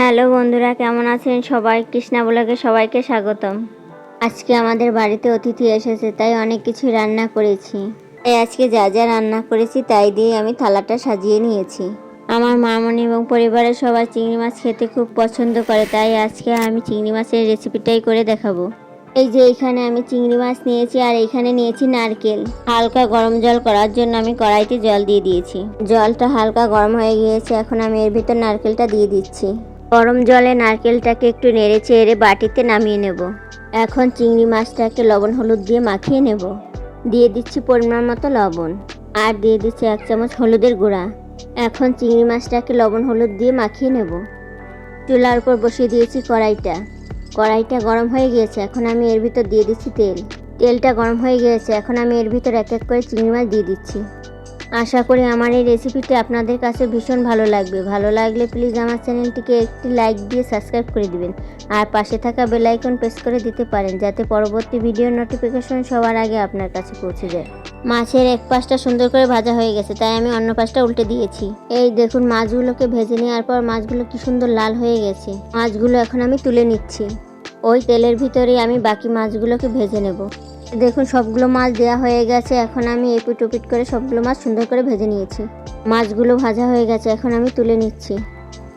Hello বন্ধুরা, কেমন আছেন সবাই? কৃষ্ণা ব্লগে সবাইকে স্বাগতম। আজকে আমাদের বাড়িতে অতিথি এসেছে, তাই অনেক কিছু রান্না করেছি। তাই আজকে যা যা রান্না করেছি, তাই দিয়ে আমি থালাটা সাজিয়ে নিয়েছি। আমার মামনি এবং পরিবারের সবাই চিংড়ি মাছ খেতে খুব পছন্দ করে, তাই আজকে আমি চিংড়ি মাছের রেসিপিটাই করে দেখাবো। এই যে এখানে আমি চিংড়ি মাছ নিয়েছি, আর এখানে নিয়েছি নারকেল। হালকা গরম জল করার জন্য আমি কড়াইতে জল দিয়ে দিয়েছি। জলটা হালকা গরম হয়ে গিয়েছে, এখন আমি এর ভিতর নারকেলটা দিয়ে দিচ্ছি। গরম জলে নারকেলটাকে একটু নেড়ে চেড়ে বাটিতে নামিয়ে নেব। এখন চিংড়ি মাছটাকে লবণ হলুদ দিয়ে মাখিয়ে নেব। দিয়ে দিচ্ছি পরিমাণ মতো লবণ। আর দিয়ে দিচ্ছি এক চামচ হলুদের গুঁড়া। এখন চিংড়ি মাছটাকে লবণ হলুদ দিয়ে মাখিয়ে নেব। চুলার উপর বসিয়ে দিয়েছি কড়াইটা। কড়াইটা গরম হয়ে গিয়েছে, এখন আমি এর ভিতর দিয়ে দিচ্ছি তেল। তেলটা গরম হয়ে গিয়েছে, এখন আমি এর ভিতর এক এক করে চিংড়ি মাছ দিয়ে দিচ্ছি। আশা করি আমার এই রেসিপিটি আপনাদের কাছে ভীষণ ভালো লাগবে। ভালো লাগলে প্লিজ আমার চ্যানেলটিকে একটি লাইক দিয়ে সাবস্ক্রাইব করে দিবেন। আর পাশে থাকা বেল আইকন প্রেস করে দিতে পারেন, যাতে পরবর্তী ভিডিওর নোটিফিকেশন সবার আগে আপনার কাছে পৌঁছে যায়। মাছের এক পাশটা সুন্দর করে ভাজা হয়ে গেছে, তাই আমি অন্য পাশটা উল্টে দিয়েছি। এই দেখুন, মাছগুলোকে ভেজে নেওয়ার পর মাছগুলো কি সুন্দর লাল হয়ে গেছে। মাছগুলো এখন আমি তুলে নিচ্ছি। ওই তেলের ভিতরেই আমি বাকি মাছগুলোকে ভেজে নেব। দেখুন, সবগুলো মাছ দেওয়া হয়ে গেছে। এখন আমি এপিট ওপিট করে সবগুলো মাছ সুন্দর করে ভেজে নিয়েছি। মাছগুলো ভাজা হয়ে গেছে, এখন আমি তুলে নিচ্ছি।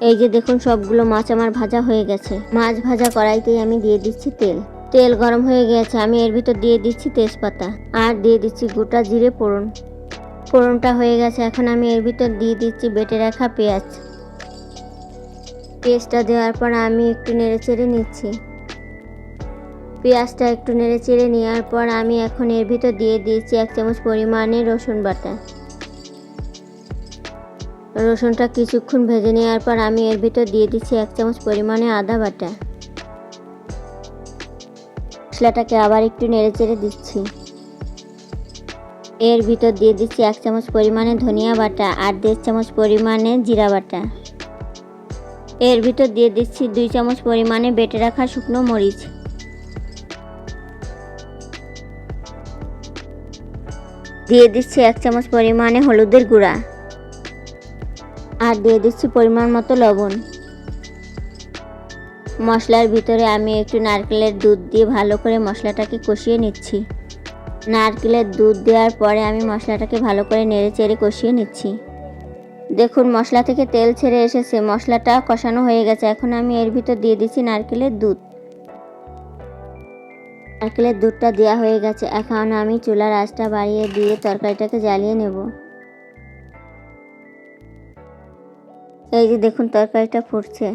এই যে দেখুন, সবগুলো মাছ আমার ভাজা হয়ে গেছে। মাছ ভাজা কড়াইতেই আমি দিয়ে দিচ্ছি তেল। তেল গরম হয়ে গেছে, আমি এর ভিতর দিয়ে দিচ্ছি তেজপাতা। আর দিয়ে দিচ্ছি গোটা জিরে ফোড়ন। ফোড়নটা হয়ে গেছে, এখন আমি এর ভিতর দিয়ে দিচ্ছি বেটে রাখা পেঁয়াজ। পেঁয়াজটা দেওয়ার পর আমি একটু নেড়ে চেড়ে নিচ্ছি। পেঁয়াজটা একটু নেড়ে চেড়ে নেওয়ার পর আমি এখন এর ভিতর দিয়ে দিয়েছি এক চামচ পরিমাণে রসুন বাটা। রসুনটা কিছুক্ষণ ভেজে নেওয়ার পর আমি এর ভিতর দিয়ে দিচ্ছি এক চামচ পরিমাণে আদা বাটা। মশলাটাকে আবার একটু নেড়ে চেড়ে দিচ্ছি। এর ভিতর দিয়ে দিচ্ছি এক চামচ পরিমাণে ধনিয়া বাটা আর দেড় চামচ পরিমাণে জিরা বাটা। এর ভিতর দিয়ে দিচ্ছি দুই চামচ পরিমাণে বেটে রাখা শুকনো মরিচ। দিয়ে দিচ্ছি এক চামচ পরিমাণে হলুদের গুঁড়া। আর দিয়ে দিচ্ছি পরিমাণ মতো লবণ। মশলার ভিতরে আমি একটু নারকেলের দুধ দিয়ে ভালো করে মশলাটাকে কষিয়ে নিচ্ছি। নারকেলের দুধ দেওয়ার পরে আমি মশলাটাকে ভালো করে নেড়ে চেড়ে কষিয়ে নিচ্ছি। দেখুন, মশলা থেকে তেল ছেড়ে এসেছে। মশলাটা কষানো হয়ে গেছে। এখন আমি এর ভিতর দিয়ে দিচ্ছি নারকেলের দুধ। নারকেলের দুধটা দেওয়া হয়ে গেছে, এখন আমি চুলার আঁচটা বাড়িয়ে দিয়ে তরকারিটাকে জ্বালিয়ে নেব। এই যে দেখুন তরকারিটা ফুটছে।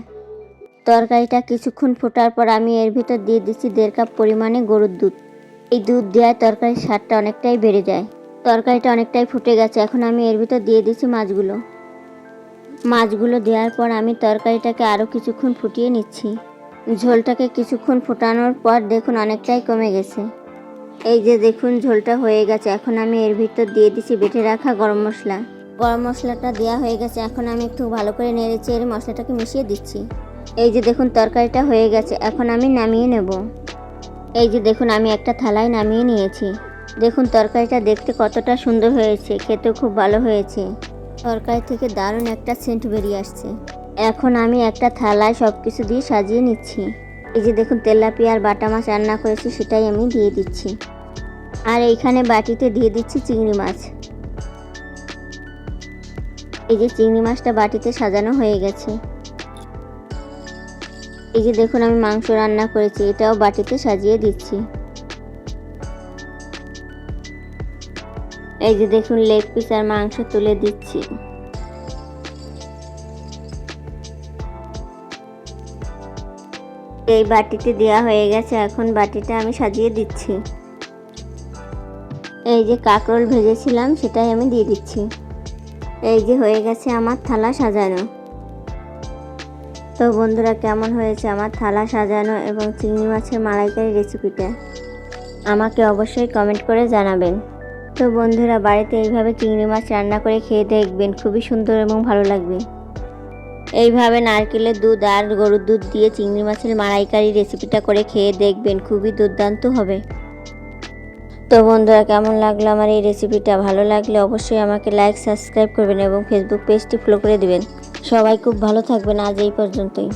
তরকারিটা কিছুক্ষণ ফোটার পর আমি এর ভিতর দিয়ে দিচ্ছি দেড় কাপ পরিমাণে গরুর দুধ। এই দুধ দেওয়ায় তরকারির স্বাদটা অনেকটাই বেড়ে যায়। তরকারিটা অনেকটাই ফুটে গেছে, এখন আমি এর ভিতর দিয়ে দিচ্ছি মাছগুলো। মাছগুলো দেওয়ার পর আমি তরকারিটাকে আরও কিছুক্ষণ ফুটিয়ে নিচ্ছি। ঝোলটাকে কিছুক্ষণ ফোটানোর পর দেখুন অনেকটাই কমে গেছে। এই যে দেখুন, ঝোলটা হয়ে গেছে। এখন আমি এর ভিতর দিয়ে দিচ্ছি বেটে রাখা গরম মশলা। গরম মশলাটা দেওয়া হয়ে গেছে। এখন আমি একটু ভালো করে নেড়ে এর মশলাটাকে মিশিয়ে দিচ্ছি। এই যে দেখুন, তরকারিটা হয়ে গেছে। এখন আমি নামিয়ে নেব। এই যে দেখুন, আমি একটা থালায় নামিয়ে নিয়েছি। দেখুন, তরকারিটা দেখতে কতটা সুন্দর হয়েছে। খেতেও খুব ভালো হয়েছে। তরকারি থেকে দারুণ একটা সেন্ট বেরিয়ে আসছে। এখন আমি একটা থালায় সব কিছু দিয়ে সাজিয়ে নিচ্ছি। এই যে দেখুন তেলাপিয়ার বাটা মাছ রান্না করেছি, সেটাই আমি দিয়ে দিচ্ছি। আর এইখানে বাটিতে দিয়ে দিচ্ছি চিংড়ি মাছ। এই যে চিংড়ি মাছটা বাটিতে সাজানো হয়ে গেছে। এই যে দেখুন, আমি মাংস রান্না করেছি, এটাও বাটিতে সাজিয়ে দিচ্ছি। এই যে দেখুন, লেগ পিস আর মাংস তুলে দিচ্ছি। এই বাটিতে দেওয়া হয়ে গেছে, এখন বাটিটা আমি সাজিয়ে দিচ্ছি। এই যে কাঁকরোল ভেজেছিলাম, সেটাই আমি দিয়ে দিচ্ছি। এই যে হয়ে গেছে আমার থালা সাজানো। তো বন্ধুরা, কেমন হয়েছে আমার থালা সাজানো এবং চিংড়ি মাছের মালাইকারি রেসিপিটা? আমাকে অবশ্যই কমেন্ট করে জানাবেন। তো বন্ধুরা, বাড়িতে এইভাবে চিংড়ি মাছ রান্না করে খেয়ে দেখবেন। খুবই সুন্দর এবং ভালো লাগবে। এইভাবে নারকেলের দুধ আর গরুর দুধ দিয়ে চিংড়ি মাছের মালাইকারি রেসিপিটা করে খেয়ে দেখবেন খুবই দুর্দান্ত হবে। তো বন্ধুরা, কেমন লাগল আমার এই রেসিপিটা? ভালো লাগলে অবশ্যই আমাকে লাইক সাবস্ক্রাইব করবেন এবং ফেসবুক পেজটি ফলো করে দেবেন। সবাই খুব ভালো থাকবেন আজ এই পর্যন্তই।